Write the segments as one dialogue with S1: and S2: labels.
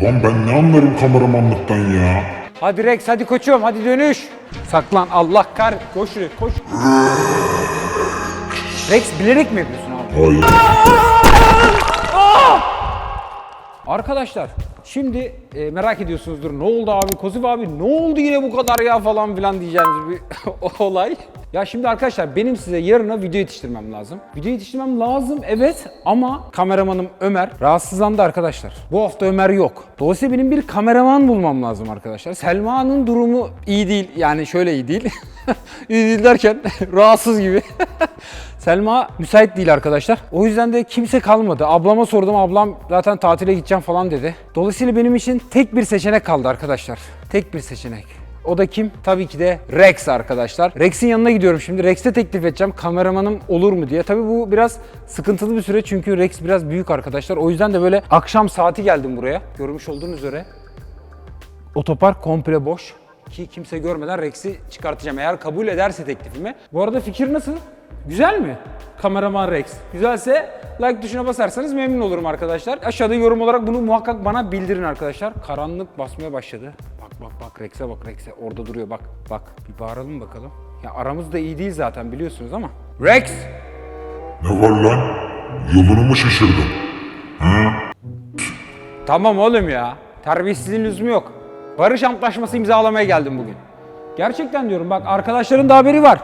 S1: Ulan ben ne anlarım kameramanlıktan ya?
S2: Hadi Rex hadi koçum hadi dönüş. Saklan Allah kar. Koş şuraya koş. Rex bilerek mi yapıyorsun abi?
S1: Hayır.
S2: Arkadaşlar şimdi e, merak ediyorsunuzdur ne oldu abi Kozif abi ne oldu yine bu kadar ya falan filan diyeceğiniz bir olay. Ya şimdi arkadaşlar benim size yarına video yetiştirmem lazım. Video yetiştirmem lazım evet ama kameramanım Ömer rahatsızlandı arkadaşlar. Bu hafta Ömer yok. Dolayısıyla benim bir kameraman bulmam lazım arkadaşlar. Selma'nın durumu iyi değil yani şöyle iyi değil. iyi değil derken rahatsız gibi. Selma müsait değil arkadaşlar. O yüzden de kimse kalmadı. Ablama sordum. Ablam zaten tatile gideceğim falan dedi. Dolayısıyla benim için tek bir seçenek kaldı arkadaşlar. Tek bir seçenek. O da kim? Tabii ki de Rex arkadaşlar. Rex'in yanına gidiyorum şimdi. Rex'e teklif edeceğim. Kameramanım olur mu diye. Tabii bu biraz sıkıntılı bir süre çünkü Rex biraz büyük arkadaşlar. O yüzden de böyle akşam saati geldim buraya. Görmüş olduğunuz üzere. Otopark komple boş ki kimse görmeden Rex'i çıkartacağım eğer kabul ederse teklifimi. Bu arada fikir nasıl? Güzel mi? Kameraman Rex. Güzelse like tuşuna basarsanız memnun olurum arkadaşlar. Aşağıda yorum olarak bunu muhakkak bana bildirin arkadaşlar. Karanlık basmaya başladı. Bak bak bak Rex'e bak Rex'e orada duruyor bak. Bak bir bağıralım bakalım. Ya aramız da iyi değil zaten biliyorsunuz ama. Rex!
S1: Ne var lan? Yolunu mu şaşırdın?
S2: Tamam oğlum ya. Terbiyesizliğin lüzumu yok. Barış antlaşması imzalamaya geldim bugün. Gerçekten diyorum bak arkadaşların da haberi var.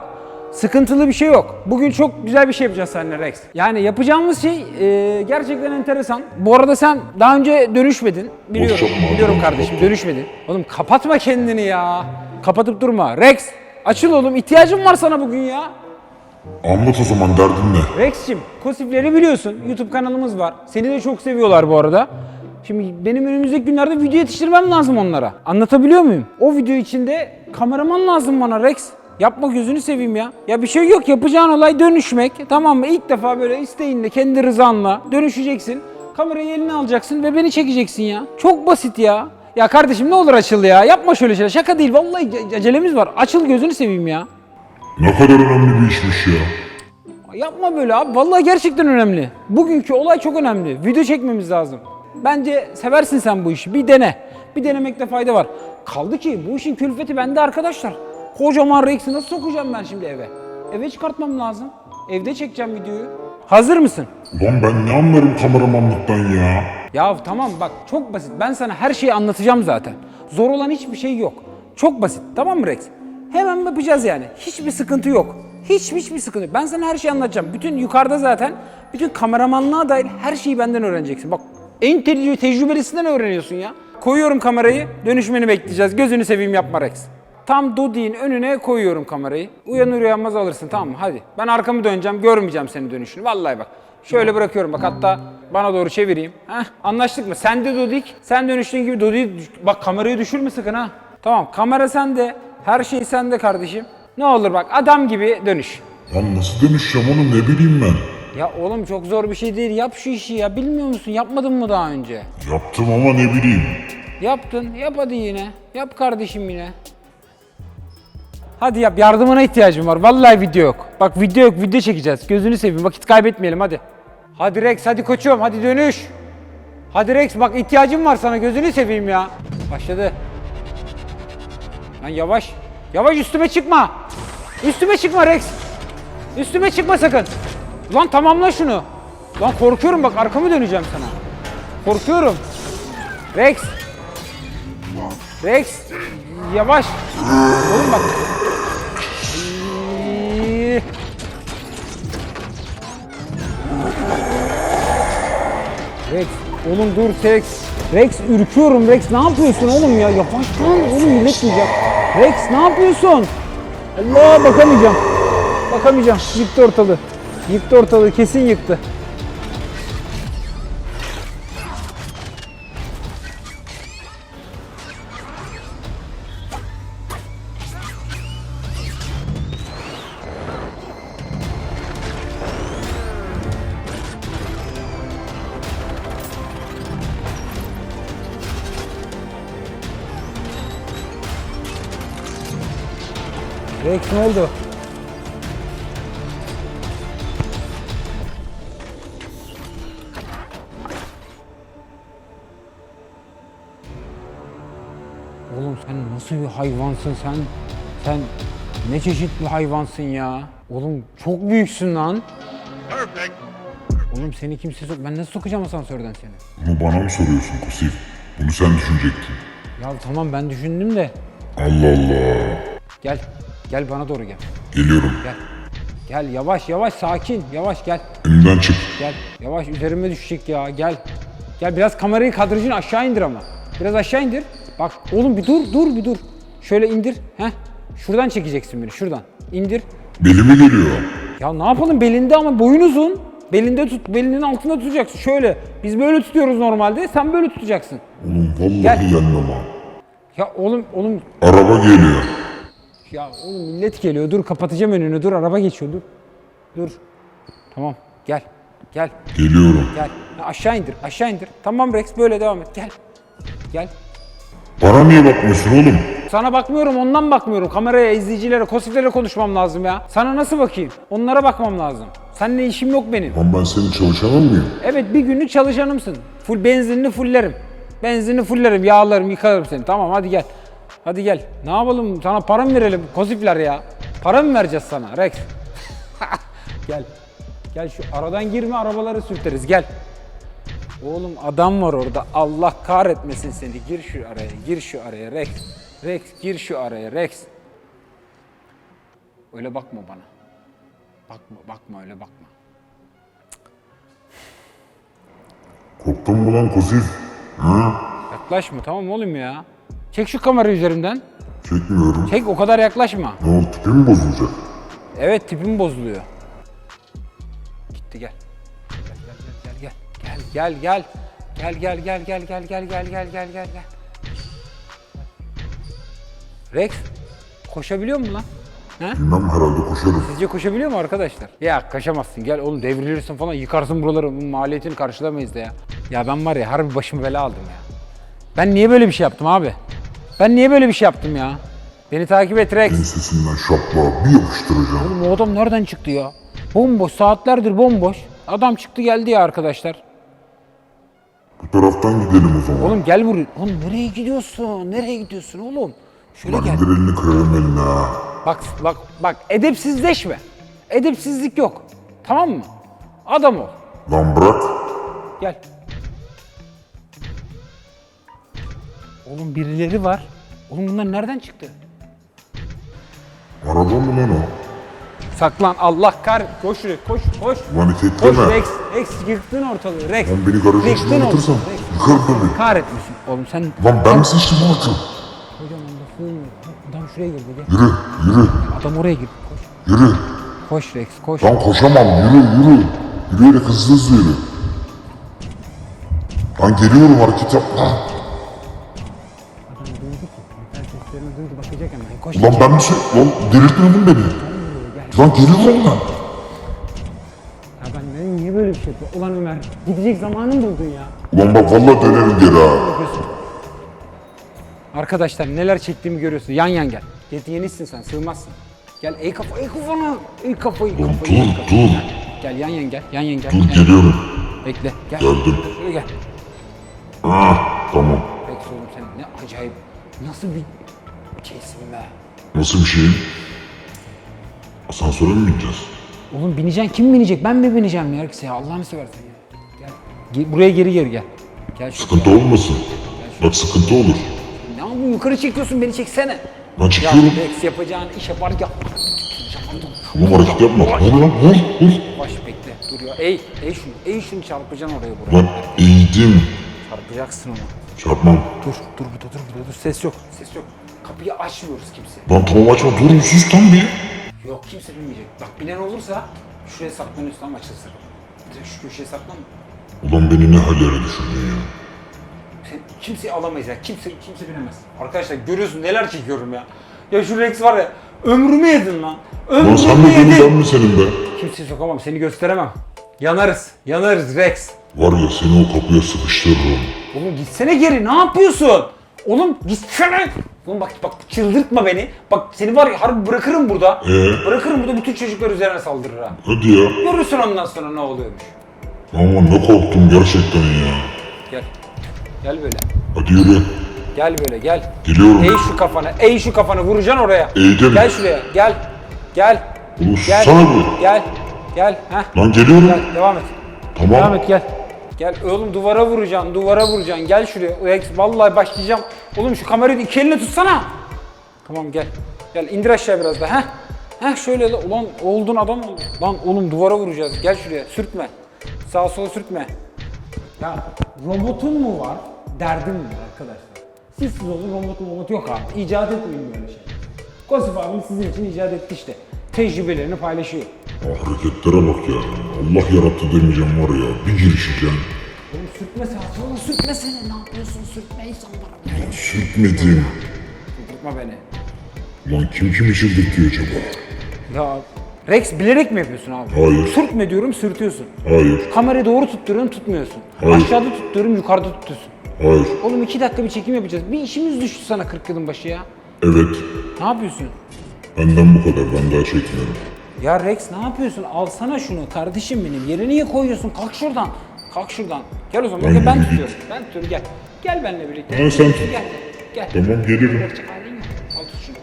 S2: Sıkıntılı bir şey yok. Bugün çok güzel bir şey yapacağız seninle Rex. Yani yapacağımız şey e, gerçekten enteresan. Bu arada sen daha önce dönüşmedin. Biliyorum, biliyorum kardeşim dönüşmedin. Oğlum kapatma kendini ya. Kapatıp durma. Rex açıl oğlum ihtiyacım var sana bugün ya.
S1: Anlat o zaman derdin ne?
S2: Rex'cim, Kosifleri biliyorsun. YouTube kanalımız var. Seni de çok seviyorlar bu arada. Şimdi benim önümüzdeki günlerde video yetiştirmem lazım onlara. Anlatabiliyor muyum? O video içinde kameraman lazım bana Rex. Yapma gözünü seveyim ya. Ya bir şey yok yapacağın olay dönüşmek. Tamam mı? İlk defa böyle isteğinle, kendi rızanla dönüşeceksin. Kamerayı eline alacaksın ve beni çekeceksin ya. Çok basit ya. Ya kardeşim ne olur açıl ya. Yapma şöyle şeyler. Şaka değil. Vallahi ce- acelemiz var. Açıl gözünü seveyim ya.
S1: Ne kadar önemli bir işmiş ya.
S2: Yapma böyle abi. Vallahi gerçekten önemli. Bugünkü olay çok önemli. Video çekmemiz lazım. Bence seversin sen bu işi. Bir dene. Bir denemekte fayda var. Kaldı ki bu işin külfeti bende arkadaşlar. Kocaman Rex'i nasıl sokacağım ben şimdi eve? Eve çıkartmam lazım. Evde çekeceğim videoyu. Hazır mısın?
S1: Ulan ben ne anlarım kameramanlıktan ya?
S2: Ya tamam bak çok basit. Ben sana her şeyi anlatacağım zaten. Zor olan hiçbir şey yok. Çok basit. Tamam mı Rex? Hemen yapacağız yani. Hiçbir sıkıntı yok. Hiç hiçbir sıkıntı yok. Ben sana her şeyi anlatacağım. Bütün yukarıda zaten bütün kameramanlığa dair her şeyi benden öğreneceksin. Bak en tecrübe, tecrübelisinden öğreniyorsun ya. Koyuyorum kamerayı. Dönüşmeni bekleyeceğiz. Gözünü seveyim yapma Rex. Tam Dodi'nin önüne koyuyorum kamerayı. Uyanır uyanmaz alırsın tamam mı? Hadi. Ben arkamı döneceğim. Görmeyeceğim senin dönüşünü. Vallahi bak. Şöyle bırakıyorum bak hatta bana doğru çevireyim. Heh, anlaştık mı? Sen de Dodik, sen dönüştüğün gibi Dodik'i düş- bak kamerayı düşürme sakın ha. Tamam kamera sende, her şey sende kardeşim. Ne olur bak adam gibi dönüş.
S1: Lan nasıl dönüşeceğim onu ne bileyim ben.
S2: Ya oğlum çok zor bir şey değil. Yap şu işi ya. Bilmiyor musun? Yapmadın mı daha önce?
S1: Yaptım ama ne bileyim.
S2: Yaptın. Yap hadi yine. Yap kardeşim yine. Hadi yap. Yardımına ihtiyacım var. Vallahi video yok. Bak video yok. Video çekeceğiz. Gözünü seveyim. Vakit kaybetmeyelim hadi. Hadi Rex. Hadi koçum. Hadi dönüş. Hadi Rex. Bak ihtiyacım var sana. Gözünü seveyim ya. Başladı. Lan yavaş. Yavaş üstüme çıkma. Üstüme çıkma Rex. Üstüme çıkma sakın. Lan tamamla şunu. Lan korkuyorum bak arkamı döneceğim sana. Korkuyorum. Rex. Rex. Yavaş. Oğlum bak. Rex. Oğlum dur Rex. Rex ürküyorum Rex. Ne yapıyorsun oğlum ya? Yavaş lan oğlum millet duyacak. Rex ne yapıyorsun? Allah bakamayacağım. Bakamayacağım. Yıktı ortalığı. Yıktı ortalığı. Kesin yıktı. Oldu? Oğlum sen nasıl bir hayvansın sen? Sen ne çeşit bir hayvansın ya? Oğlum çok büyüksün lan. Oğlum seni kimse sok... Ben nasıl sokacağım asansörden seni?
S1: Bunu bana mı soruyorsun Kusif? Bunu sen düşünecektin.
S2: Ya tamam ben düşündüm de.
S1: Allah Allah.
S2: Gel. Gel bana doğru gel.
S1: Geliyorum.
S2: Gel. Gel yavaş yavaş sakin. Yavaş gel.
S1: Önümden çık.
S2: Gel. Yavaş üzerime düşecek ya. Gel. Gel biraz kamerayı kadrajını aşağı indir ama. Biraz aşağı indir. Bak oğlum bir dur dur bir dur. Şöyle indir. Heh. Şuradan çekeceksin beni şuradan. İndir.
S1: Belime geliyor.
S2: Ya ne yapalım belinde ama boyun uzun. Belinde tut, belinin altında tutacaksın. Şöyle. Biz böyle tutuyoruz normalde. Sen böyle tutacaksın.
S1: Oğlum vallahi
S2: Gel.
S1: ha.
S2: Ya oğlum oğlum
S1: Araba geliyor.
S2: Ya oğlum millet geliyor. Dur kapatacağım önünü. Dur araba geçiyor. Dur. Dur. Tamam. Gel. Gel.
S1: Geliyorum.
S2: Gel. Ha, aşağı indir. Aşağı indir. Tamam Rex böyle devam et. Gel. Gel.
S1: Bana niye bakmıyorsun oğlum?
S2: Sana bakmıyorum ondan bakmıyorum. Kameraya, izleyicilere, kosiflere konuşmam lazım ya. Sana nasıl bakayım? Onlara bakmam lazım. Seninle işim yok benim.
S1: Lan ben senin çalışanın mıyım?
S2: Evet bir günlük çalışanımsın. Full benzinini fullerim. Benzinini fullerim, yağlarım, yıkarım seni. Tamam hadi gel. Hadi gel. Ne yapalım? Sana para mı verelim? Kosifler ya. Para mı vereceğiz sana Rex? gel. Gel şu aradan girme arabaları sürteriz gel. Oğlum adam var orada. Allah kahretmesin seni. Gir şu araya. Gir şu araya Rex. Rex gir şu araya Rex. Öyle bakma bana. Bakma bakma öyle bakma.
S1: Korktun mu lan Kusif? Hı?
S2: Yaklaşma tamam oğlum ya. Çek şu kamerayı üzerimden.
S1: Çekmiyorum.
S2: Çek o kadar yaklaşma.
S1: Ne oldu tipim bozulacak?
S2: Evet tipim bozuluyor. Gitti gel. Gel gel gel gel gel gel. Gel gel gel gel gel gel gel gel gel. Rex koşabiliyor mu lan? He?
S1: Bilmem herhalde koşarım.
S2: Sizce koşabiliyor mu arkadaşlar? Ya koşamazsın gel oğlum devrilirsin falan yıkarsın buraları maliyetini karşılamayız da ya. Ya ben var ya harbi başımı bela aldım ya. Ben niye böyle bir şey yaptım abi? Ben niye böyle bir şey yaptım ya? Beni takip et Rex.
S1: Ensesinden şaplığa bir yapıştıracağım.
S2: Oğlum o adam nereden çıktı ya? Bomboş saatlerdir bomboş. Adam çıktı geldi ya arkadaşlar.
S1: Bu taraftan gidelim o zaman.
S2: Oğlum gel buraya. Oğlum nereye gidiyorsun? Nereye gidiyorsun oğlum? Şöyle
S1: Lan
S2: gel.
S1: indir elini kırarım eline ha.
S2: Bak bak bak edepsizleşme. Edepsizlik yok. Tamam mı? Adam ol.
S1: Lan bırak.
S2: Gel. Oğlum birileri var. Oğlum bunlar nereden çıktı?
S1: Araba mı lan o?
S2: Saklan Allah kar. Koş şuraya koş koş.
S1: Lan
S2: Koş
S1: itekleme.
S2: Rex. Rex yıktın ortalığı Rex.
S1: Lan beni garajın
S2: Yıktın
S1: içine
S2: Rex.
S1: yıkarım tabii.
S2: Kahretmesin. Oğlum sen
S1: Lan ben mi seçtim bu atı?
S2: Hocam lafın Adam şuraya girdi gel.
S1: Yürü, yürü,
S2: Adam oraya girdi. Koş.
S1: yürü.
S2: Koş Rex koş.
S1: Lan koşamam, yürü, yürü. Yürü öyle hızlı hızlı yürü. Lan geliyorum hareket yapma.
S2: Bakacak hemen. Koş.
S1: Lan ben bir şey... Lan delirtmedin beni. Lan geliyorum lan.
S2: Ya ben ben niye böyle bir şey yapıyorum? Ulan Ömer gidecek zamanın buldun ya.
S1: Ulan bak vallahi dönerim geri ha.
S2: Arkadaşlar neler çektiğimi görüyorsun. Yan yan gel. Yet yenisin sen sığmazsın. Gel ey kafa ey kafana. Ey kafayı
S1: Lan
S2: kafayı. ey
S1: dur,
S2: kafayı.
S1: dur.
S2: Gel yan yan gel. Yan yan gel.
S1: Dur
S2: Yan-
S1: geliyorum.
S2: Bekle gel.
S1: Geldim.
S2: Şuraya gel.
S1: Ah, tamam.
S2: Rex oğlum sen ne acayip. Nasıl bir.
S1: Nasıl bir şey? Asansöre mi bineceğiz?
S2: Oğlum bineceksin kim binecek? Ben mi bineceğim ya Rex ya? Allah'ını seversen ya. Gel. Ge- Buraya geri geri gel. Gel şu.
S1: Sıkıntı olmasın. Bak sıkıntı olur.
S2: Ne yapıyorsun? Yukarı çekiyorsun beni çeksene.
S1: Lan
S2: Ya
S1: çekiyorum.
S2: Rex yapacağın iş yapar ya.
S1: Oğlum hareket yapma. Ne oluyor lan? Vur, vur.
S2: Baş bekle dur ya. Ey, ey şunu, ey şunu çarpacaksın oraya buraya.
S1: Lan eğdim.
S2: Çarpacaksın onu.
S1: Çarpmam.
S2: Dur, dur burada, dur burada, dur. Ses yok, ses yok. Kapıyı açmıyoruz kimse.
S1: Lan tamam açma. Dur sus tam bir.
S2: Yok kimse bilmeyecek. Bak binen olursa şuraya saklanıyorsun tam açılsın. Direkt şu köşeye saklan.
S1: Ulan beni ne hallere düşürdün ya.
S2: Sen kimseyi alamayız ya. Kimse kimse binemez. Arkadaşlar görüyorsun neler çekiyorum ya. Ya şu Rex var ya ömrümü yedin lan.
S1: Lan sen
S2: Ömrümü
S1: mi beni ben
S2: yedin.
S1: mi senin be?
S2: Kimseyi sokamam. Seni gösteremem. Yanarız. Yanarız Rex.
S1: Var ya seni o kapıya sıkıştırırım.
S2: Oğlum gitsene geri. Ne yapıyorsun? Oğlum gitsene. Oğlum bak bak çıldırtma beni. Bak seni var ya harbi bırakırım burada.
S1: Ee?
S2: Bırakırım burada bütün çocuklar üzerine saldırır ha.
S1: Hadi ya.
S2: Görürsün ondan sonra ne oluyormuş.
S1: Ama ne korktum gerçekten ya.
S2: Gel. Gel böyle.
S1: Hadi yürü.
S2: Gel böyle gel.
S1: Geliyorum.
S2: Eğ şu kafanı. Eğ şu kafanı. Vuracaksın oraya.
S1: Eğeceğim.
S2: Gel şuraya. Gel. Gel.
S1: Oğlum
S2: Gel.
S1: sana bu.
S2: Gel. Gel. Heh.
S1: Lan geliyorum.
S2: Gel. Devam et.
S1: Tamam.
S2: Devam et gel. Gel oğlum duvara vuracaksın, duvara vuracaksın. Gel şuraya. Vallahi başlayacağım. Oğlum şu kamerayı iki eline tutsana. Tamam gel. Gel indir aşağı biraz da. Heh. Heh şöyle la- ulan oldun adam oldun. Lan oğlum duvara vuracağız. Gel şuraya. Sürtme. Sağa sola sürtme. Ya robotun mu var? Derdim mi arkadaşlar? Siz siz olun robotun robot yok abi. İcat etmeyin böyle şey. Kosif abim sizin için icat etti işte. Tecrübelerini paylaşıyor.
S1: Ah, hareketlere bak ya. Allah yarattı demeyeceğim var ya. Bir girişeceğim.
S2: Oğlum sürtme sağa sola sürtme seni. Ne yapıyorsun? Sürtme insanlara.
S1: Sürtmedim.
S2: Tutma beni.
S1: Lan kim kimi çıldırtıyor acaba?
S2: Ya Rex bilerek mi yapıyorsun abi?
S1: Hayır.
S2: Sürtme diyorum sürtüyorsun.
S1: Hayır.
S2: Kamerayı doğru tutturuyorum tutmuyorsun.
S1: Hayır.
S2: Aşağıda tutturuyorum yukarıda tutuyorsun.
S1: Hayır.
S2: Oğlum iki dakika bir çekim yapacağız. Bir işimiz düştü sana 40 yılın başı ya.
S1: Evet.
S2: Ne yapıyorsun?
S1: Benden bu kadar. Ben daha çekmiyorum.
S2: Ya Rex ne yapıyorsun? Alsana şunu kardeşim benim. Yere niye koyuyorsun? Kalk şuradan. Kalk şuradan. Gel o zaman.
S1: Ben
S2: Gel, ben tutuyorum. Ben tutuyorum gel. Gel benimle birlikte.
S1: Ha, sen tut.
S2: Gel. Gel.
S1: Tamam gelirim.
S2: Gerçek halin yok. Al tut şunu.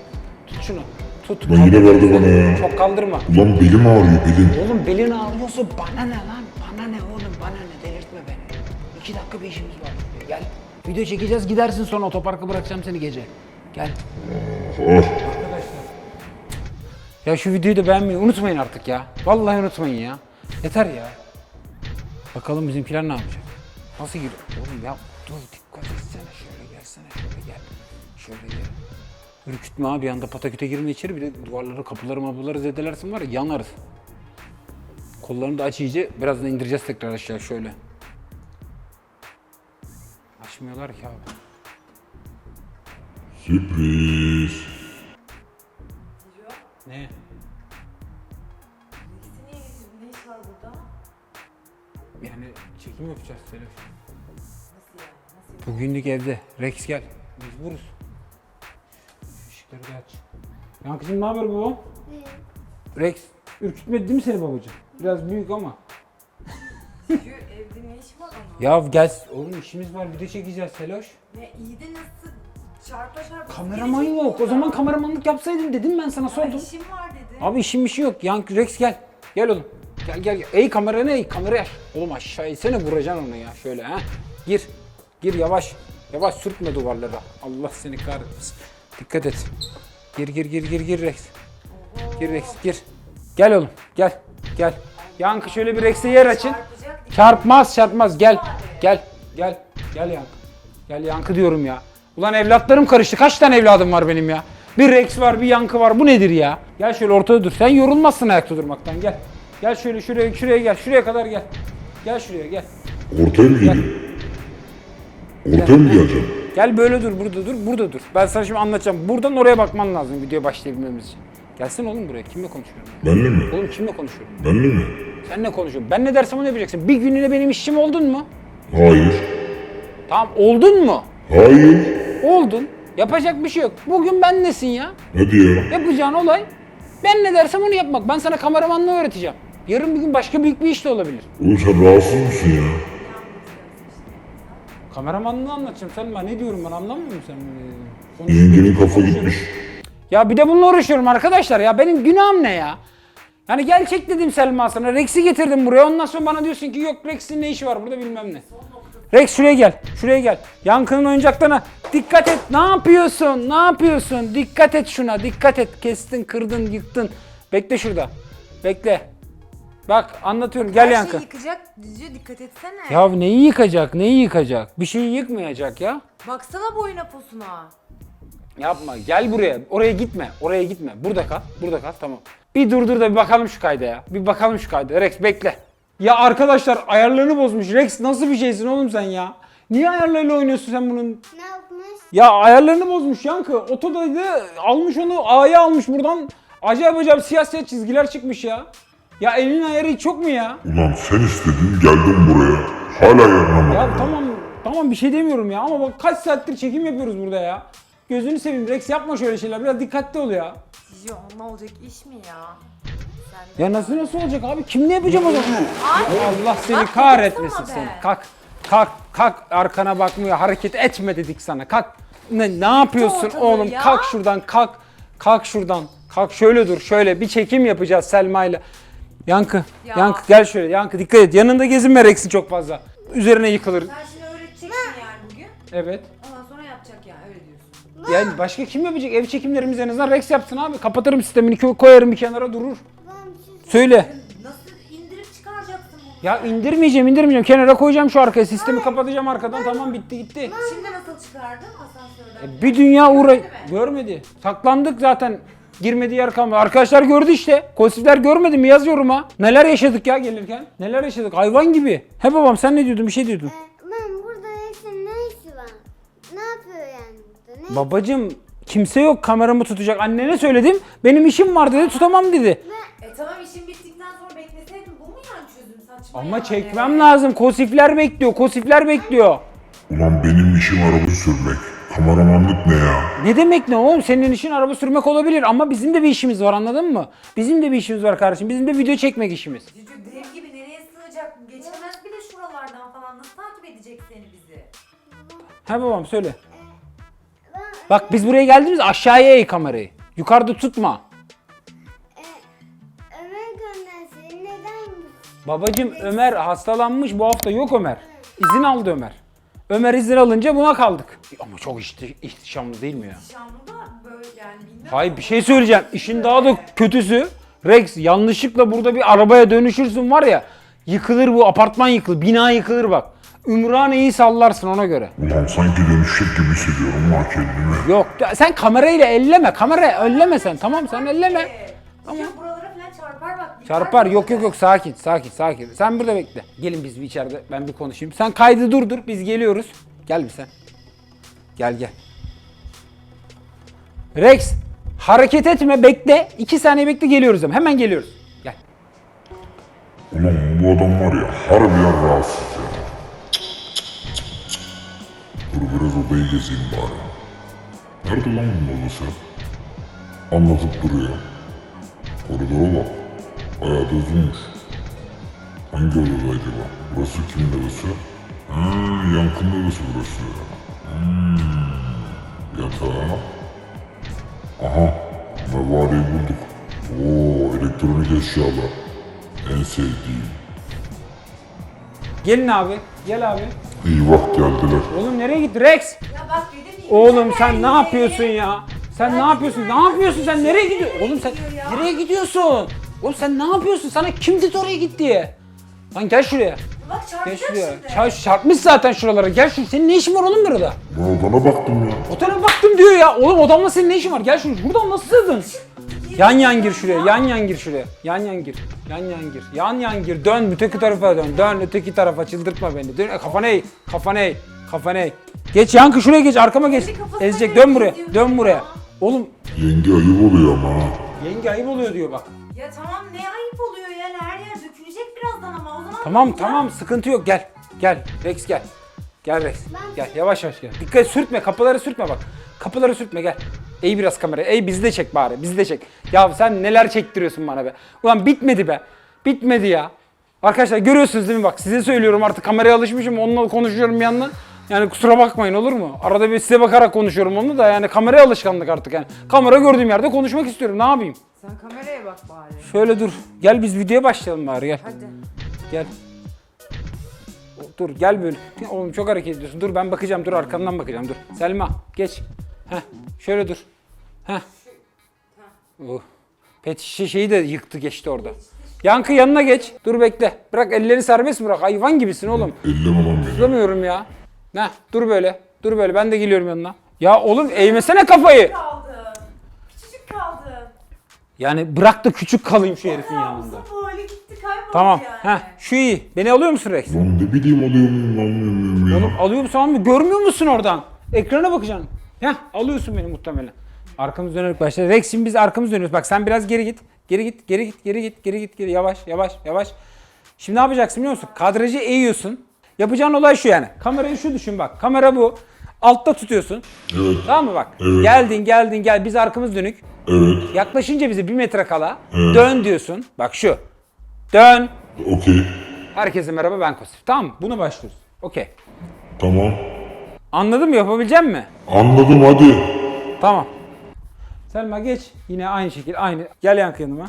S2: Tut şunu. Tut.
S1: Lan yine verdi bana ya.
S2: Çok kaldırma.
S1: Ulan belim ağrıyor belim.
S2: Oğlum belin ağrıyorsa bana ne lan? Bana ne oğlum bana ne delirtme beni. İki dakika bir işimiz var. Gel. Video çekeceğiz gidersin sonra otoparka bırakacağım seni gece. Gel.
S1: Ah.
S2: Ya şu videoyu da beğenmeyi unutmayın artık ya. Vallahi unutmayın ya. Yeter ya. Bakalım bizimkiler ne yapacak? Nasıl giriyor? Oğlum ya dur dikkat etsene şöyle gelsene şöyle gel. Şöyle gel. Ürkütme abi bir anda pataküte girme içeri bir de duvarları kapıları mapıları zedelersin var ya yanarız. Kollarını da aç iyice birazdan indireceğiz tekrar aşağı şöyle. Açmıyorlar ki abi.
S1: Sürpriz.
S2: Ne?
S3: Niye getirdin? Ne iş var burada?
S2: Yani çekim yapacağız Selef.
S3: Nasıl yani? Nasıl
S2: Bugünlük evde. Rex gel. Mecburuz. Işıkları da aç. Yankıcığım ne haber baba? Rex ürkütmedi değil mi seni babacığım? Biraz büyük ama.
S3: yapıyor? Evde ne iş var ama?
S2: Ya gel oğlum işimiz var video çekeceğiz Seloş.
S3: Ne iyi de nasıl çarpa çarpa
S2: Kameraman
S3: gidecek
S2: yok. O
S3: burada?
S2: zaman kameramanlık yapsaydın dedim ben sana
S3: Ya
S2: sordum.
S3: işim var dedi.
S2: Abi işim bir şey yok. Yank Rex gel. Gel oğlum. Gel gel gel. Ey kamera ne? Ey kamera. Oğlum aşağı insene vuracaksın onu ya. Şöyle ha. Gir. Gir yavaş. Yavaş sürtme duvarlara. Allah seni kahretmesin. Dikkat et. Gir gir gir gir gir Rex. Gir Rex gir. Gel oğlum gel. Gel. Yankı şöyle bir Rex'e yer açın.
S3: Çarpacak.
S2: Çarpmaz çarpmaz gel. Gel. Gel. Gel Yankı. Gel Yankı diyorum ya. Ulan evlatlarım karıştı. Kaç tane evladım var benim ya? Bir Rex var, bir Yankı var. Bu nedir ya? Gel şöyle ortada dur. Sen yorulmazsın ayakta durmaktan. Gel. Gel şöyle şuraya şuraya gel. Şuraya kadar gel. Gel şuraya gel.
S1: Ortaya mı geleyim? Ortaya mı geleceğim?
S2: Gel böyle dur, burada dur, burada dur. Ben sana şimdi anlatacağım. Buradan oraya bakman lazım videoya başlayabilmemiz için. Gelsin oğlum buraya. Kimle konuşuyorum?
S1: Benle mi?
S2: Oğlum kimle konuşuyorum?
S1: Benle mi?
S2: Sen ne konuşuyorsun? Ben ne dersem onu yapacaksın. Bir gününe benim işim oldun mu?
S1: Hayır.
S2: Tamam oldun mu?
S1: Hayır.
S2: Oldun. Yapacak bir şey yok. Bugün ben nesin ya?
S1: Hadi ya.
S2: Yapacağın olay ben ne dersem onu yapmak. Ben sana kameramanlığı öğreteceğim. Yarın bir gün başka büyük bir iş de olabilir.
S1: Oğlum sen rahatsız mısın ya?
S2: Kameramanlığı anlatacağım. Sen ben ne diyorum ben anlamıyor musun sen? Konuş-
S1: Yengenin kafa gitmiş.
S2: Ya bir de bununla uğraşıyorum arkadaşlar ya. Benim günahım ne ya? Yani gel çek dedim Selma sana. Rex'i getirdim buraya. Ondan sonra bana diyorsun ki yok Rex'in ne işi var burada bilmem ne. Rex şuraya gel. Şuraya gel. Yankı'nın oyuncaklarına dikkat et. Ne yapıyorsun? Ne yapıyorsun? Dikkat et şuna. Dikkat et. Kestin, kırdın, yıktın. Bekle şurada. Bekle. Bak anlatıyorum. Gel
S3: Her
S2: Yankı.
S3: şeyi yıkacak diyor dikkat etsene.
S2: Ya neyi yıkacak? Neyi yıkacak? Bir şeyi yıkmayacak ya.
S3: Baksana boyuna posuna.
S2: Yapma. Gel buraya. Oraya gitme. Oraya gitme. Burada kal. Burada kal. Tamam. Bir durdur da bir bakalım şu kayda ya. Bir bakalım şu kayda. Rex bekle. Ya arkadaşlar ayarlarını bozmuş. Rex nasıl bir şeysin oğlum sen ya? Niye ayarlarıyla oynuyorsun sen bunun?
S4: Ne yapmış?
S2: Ya ayarlarını bozmuş Yankı. Otodaydı almış onu A'ya almış buradan. Acayip acayip siyah siyah çizgiler çıkmış ya. Ya elinin ayarı hiç çok mu ya?
S1: Ulan sen istedin geldim buraya. Hala yaranamadın.
S2: Ya tamam tamam bir şey demiyorum ya ama bak kaç saattir çekim yapıyoruz burada ya. Gözünü seveyim Rex yapma şöyle şeyler biraz dikkatli ol ya.
S3: Cici onunla olacak iş mi ya?
S2: Ya nasıl nasıl olacak abi? Kim ne yapacağım o zaman? Ya Allah seni
S3: bak,
S2: kahretmesin
S3: baksana
S2: seni.
S3: be.
S2: Kalk. Kalk. Kalk arkana bakmıyor. Hareket etme dedik sana. Kalk. Ne, ne yapıyorsun
S3: ortalığı
S2: oğlum?
S3: ya.
S2: Kalk şuradan kalk. Kalk şuradan. Kalk şöyle dur şöyle bir çekim yapacağız Selma'yla. Yankı,
S3: Ya.
S2: Yankı gel şöyle. Yankı dikkat et. Yanında gezinme Rex'in çok fazla. Üzerine yıkılır.
S3: Sen şimdi öğreteceksin yani bugün.
S2: Evet.
S3: Ondan sonra yapacak yani öyle diyorsun.
S2: Yani başka kim yapacak? Ev çekimlerimiz en azından Rex yapsın abi. Kapatırım sistemini ko- koyarım bir kenara durur. Söyle.
S3: Nasıl indirip çıkaracaksın bunu?
S2: Ya indirmeyeceğim indirmeyeceğim. Kenara koyacağım şu arkaya. Sistemi kapatacağım arkadan. Tamam bitti gitti.
S3: Şimdi nasıl çıkardın asansörden?
S2: E, Bir dünya uğra...
S3: Görmedi mi?
S2: Görmedi. Saklandık zaten. Girmediği yer kalmadı. Arkadaşlar gördü işte. Kosifler görmedi mi yaz yoruma. Neler yaşadık ya gelirken. Neler yaşadık hayvan gibi. He babam sen ne diyordun bir şey diyordun.
S4: Ben burada Rex'in ne işi var? Ne yapıyor yani burada? Ne?
S2: Babacım kimse yok kameramı tutacak. Annene söyledim. Benim işim var dedi tutamam dedi.
S3: E tamam işin bittikten sonra bekleseydin bu mu yani çözüm saçma
S2: Ama
S3: yani.
S2: çekmem lazım. Kosifler bekliyor. Kosifler bekliyor.
S1: Ulan benim işim araba sürmek. Kameramanlık ne ya?
S2: Ne demek ne oğlum? Senin işin araba sürmek olabilir ama bizim de bir işimiz var anladın mı? Bizim de bir işimiz var kardeşim. Bizim de video çekmek işimiz.
S3: Cücü dev gibi nereye sığacak? Geçemez bile şuralardan falan. Nasıl takip edecek seni bizi?
S2: He babam söyle. Bak biz buraya geldiğimizde aşağıya eğ kamerayı. Yukarıda tutma. Babacım Ömer hastalanmış bu hafta yok Ömer. İzin aldı Ömer. Ömer izin alınca buna kaldık. Ama çok ihti- ihtişamlı değil mi ya?
S3: Şamlı'da böyle yani bilmem.
S2: Hayır bir şey söyleyeceğim. İşin daha da kötüsü Rex yanlışlıkla burada bir arabaya dönüşürsün var ya yıkılır bu apartman yıkılır, bina yıkılır bak. Ümraniye'yi sallarsın ona göre.
S1: Ulan sanki dönüşecek gibi hissediyorum ha kendimi.
S2: Yok ya sen kamerayla elleme. Kamera elleme sen. Tamam sen elleme.
S3: Tamam. buralara çarpar bak. biter
S2: Çarpar. Yok yok yok sakin sakin sakin. Sen burada bekle. Gelin biz bir içeride ben bir konuşayım. Sen kaydı durdur biz geliyoruz. Gel bir sen. Gel gel. Rex hareket etme bekle. İki saniye bekle geliyoruz ama hemen geliyoruz. Gel.
S1: Ulan bu adam var ya harbiden rahatsız ya. Dur biraz odayı gezeyim bari. Nerede lan bunun odası? Anlatıp duruyor. Koridora bak. Bayağı da uzunmuş. Hangi odada acaba? Burası kimin odası? Ha, yankının odası burası. Hmm, yatağı. Aha, mevariyi bulduk. Oo, elektronik eşyalar. En sevdiğim.
S2: Gelin abi. Gel abi.
S1: Eyvah geldiler.
S2: Oğlum nereye gitti Rex?
S3: Ya bak dedim ya.
S2: Oğlum sen ne yapıyorsun ya? Sen ne yapıyorsun? Ne yapıyorsun? Sen nereye gidiyorsun? Oğlum sen nereye gidiyorsun? Oğlum sen ne yapıyorsun? Sana kim dedi oraya git diye? Lan gel şuraya.
S3: Bak
S2: Gel
S3: çarpacak
S2: şuraya.
S3: şimdi.
S2: Çar- çarpmış zaten şuralara. Gel şuraya. Senin ne işin var oğlum burada?
S1: Ben odana baktım ya.
S2: Otele baktım diyor ya. Oğlum odamda senin ne işin var? Gel şuraya. Buradan nasıl sığdın? Yan yan gir şuraya. Yan yan gir şuraya. Yan yan gir. Yan yan gir. Yan yan gir. Dön öteki tarafa dön. Dön öteki tarafa. Çıldırtma beni. Dön. Kafana eğ. Kafana eğ. Kafana eğ. Geç yankı şuraya geç. Arkama geç.
S3: Kendi kafasına
S2: Ezecek.
S3: göre
S2: Dön buraya. Dön
S3: ya.
S2: buraya. Oğlum
S1: Yenge ayıp oluyor ama
S2: yenge ayıp oluyor diyor bak.
S3: Ya tamam ne ayıp oluyor yani her yer dökülecek birazdan ama o zaman
S2: Tamam tamam sıkıntı yok. Gel. Gel. Rex gel. Gel Rex. Gel yavaş yavaş gel. Dikkat et, sürtme. Kapıları sürtme bak. Kapıları sürtme gel. Ey biraz kamera. Ey bizi de çek bari. Bizi de çek. Ya sen neler çektiriyorsun bana be. Ulan bitmedi be. Bitmedi ya. Arkadaşlar görüyorsunuz değil mi bak size söylüyorum artık kameraya alışmışım onunla konuşuyorum bir yandan. Yani kusura bakmayın olur mu? Arada bir size bakarak konuşuyorum onu da yani kameraya alışkanlık artık yani. Kamera gördüğüm yerde konuşmak istiyorum ne yapayım?
S3: Sen kameraya bak bari.
S2: Şöyle dur. Gel biz videoya başlayalım bari gel.
S3: Hadi.
S2: Gel. Dur gel böyle. Oğlum çok hareket ediyorsun. Dur ben bakacağım. Dur arkandan bakacağım. Dur. Selma geç. Heh. Şöyle dur. Heh. Oh. Pet şişe şeyi de yıktı geçti orada. Yankı yanına geç. Dur bekle. Bırak ellerini serbest bırak. Hayvan gibisin oğlum.
S1: Elleme lan beni.
S2: Tutamıyorum ya. Heh. Dur böyle. Dur böyle. Ben de geliyorum yanına. Ya oğlum eğmesene kafayı.
S3: Kaldı. Küçücük kaldı.
S2: Yani bırak da küçük kalayım şu herifin
S3: Ya
S2: yanında.
S3: uzun böyle gitti kayboldu
S2: Tamam.
S3: yani.
S2: Heh. Şu iyi. Beni alıyor musun Rex?
S1: Lan ne bileyim alıyor muyum almıyor muyum ya.
S2: Oğlum alıyor musun almıyor Görmüyor musun oradan? Ekrana bakacaksın. Heh alıyorsun beni muhtemelen. Arkamız dönerek başladı. Rex şimdi biz arkamız dönüyoruz. Bak sen biraz geri git. Geri git, geri git, geri git, geri git, geri yavaş, yavaş, yavaş. Şimdi ne yapacaksın biliyor musun? Kadrajı eğiyorsun. Yapacağın olay şu yani. Kamerayı şu düşün bak. Kamera bu. Altta tutuyorsun.
S1: Evet.
S2: Tamam mı bak?
S1: Evet.
S2: Geldin, geldin, gel. Biz arkamız dönük.
S1: Evet.
S2: Yaklaşınca bize bir metre kala dön diyorsun. Bak şu. Dön.
S1: Okey.
S2: Herkese merhaba ben Kosif. Tamam? Buna başlıyoruz. Okey.
S1: Tamam.
S2: Anladın mı? Yapabilecek mi?
S1: Anladım hadi.
S2: Tamam. Selma geç. Yine aynı şekil. Aynı. Gel yankı yanıma.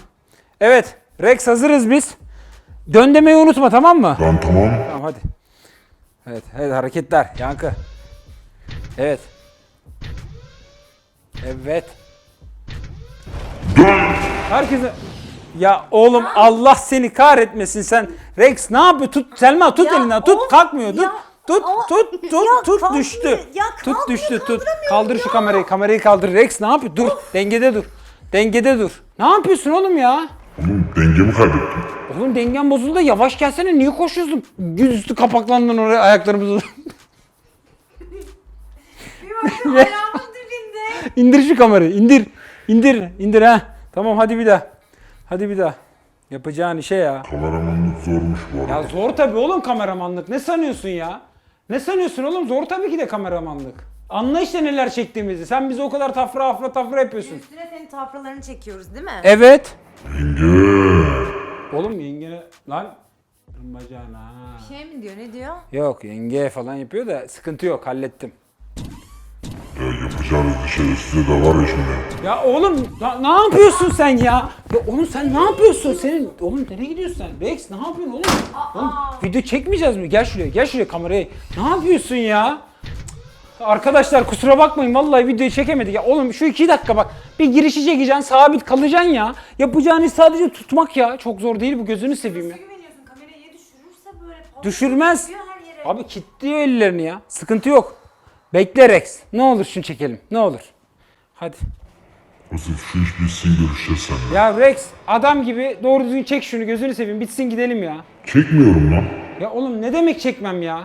S2: Evet. Rex hazırız biz. Dön demeyi unutma tamam mı?
S1: Ben tamam.
S2: Tamam hadi. Evet, evet hareketler. Yankı. Evet. Evet. Herkese ya oğlum Allah seni kahretmesin sen. Rex ne yapıyor? Tut Selma tut
S3: Ya
S2: elinden. Tut
S3: oğlum,
S2: kalkmıyor. Tut.
S3: ya
S2: Tut,
S3: ama-
S2: tut, tut,
S3: ya
S2: tut
S3: kalkmıyor.
S2: düştü.
S3: Ya
S2: tut
S3: kalkmıyor,
S2: düştü, tut.
S3: kaldıramıyorum
S2: Kaldır şu
S3: ya.
S2: kamerayı, kamerayı kaldır. Rex ne yapıyor? Dur, dengede dur. Dengede dur. Ne yapıyorsun oğlum ya?
S1: Oğlum dengemi kaybettim.
S2: Oğlum dengen bozuldu da yavaş gelsene niye koşuyorsun? Yüzüstü kapaklandın oraya ayaklarımızı.
S3: Bir baktım ayağımın dibinde.
S2: indir şu kamerayı indir. İndir. indir ha. Tamam hadi bir daha. Hadi bir daha. Yapacağın işe ya.
S1: Kameramanlık zormuş bu arada.
S2: Ya zor tabii oğlum kameramanlık. Ne sanıyorsun ya? Ne sanıyorsun oğlum? Zor tabii ki de kameramanlık. Anla işte neler çektiğimizi. Sen bize o kadar tafra afra tafra yapıyorsun.
S3: Üstüne senin tafralarını çekiyoruz değil mi?
S2: Evet.
S1: Yenge.
S2: Oğlum yengene lan bacağına. ha.
S3: Şey mi diyor ne diyor?
S2: Yok yenge falan yapıyor da sıkıntı yok hallettim.
S1: Ya yapacağınız dışarı size de var ya şimdi.
S2: Ya oğlum na- ne yapıyorsun sen ya? Ya oğlum sen ne yapıyorsun? Senin oğlum nereye gidiyorsun sen? Rex ne yapıyorsun oğlum? Oğlum video çekmeyeceğiz mi? Gel şuraya, gel şuraya kamerayı. Ne yapıyorsun ya? Arkadaşlar kusura bakmayın vallahi videoyu çekemedik ya. Oğlum şu iki dakika bak bir girişi çekeceksin sabit kalacaksın ya. Yapacağın iş sadece tutmak ya. Çok zor değil bu gözünü seveyim ya.
S3: Güveniyorsun kamerayı ya düşürürse böyle pat-
S2: Düşürmez.
S3: yapıyor her yere.
S2: Abi kilitliyor ellerini ya. Sıkıntı yok. Bekle Rex. Ne olur şunu çekelim. Ne olur. Hadi.
S1: Asıl şu iş bitsin görüşeceğiz seninle.
S2: Ya Rex adam gibi doğru düzgün çek şunu gözünü seveyim bitsin gidelim ya.
S1: Çekmiyorum lan.
S2: Ya oğlum ne demek çekmem ya?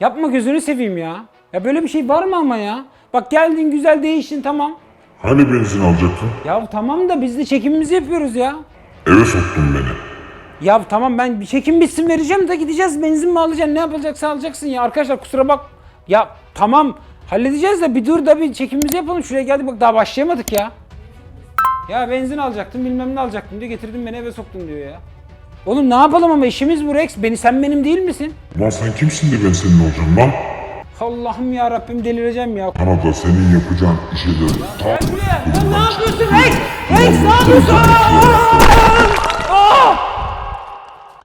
S2: Yapma gözünü seveyim ya. Ya böyle bir şey var mı ama ya? Bak geldin güzel değiştin tamam.
S1: Hani benzin alacaktın?
S2: Ya tamam da biz de çekimimizi yapıyoruz ya.
S1: Eve soktun beni.
S2: Ya tamam ben bir çekim bitsin vereceğim de gideceğiz benzin mi alacaksın ne yapacaksan alacaksın ya. Arkadaşlar kusura bak. Ya tamam halledeceğiz de bir dur da bir çekimimizi yapalım. Şuraya geldik bak daha başlayamadık ya. Ya benzin alacaktım bilmem ne alacaktım diyor getirdin beni eve soktun diyor ya. Oğlum ne yapalım ama işimiz bu Rex. Beni sen benim değil misin?
S1: Lan sen kimsin de ben senin olacağım lan?
S2: Allah'ım ya Rabbim delireceğim ya.
S1: Bana da senin yapacağın işe de
S2: Gel buraya. Lan ne yapıyorsun Rex? Rex ne yapıyorsun? Aa!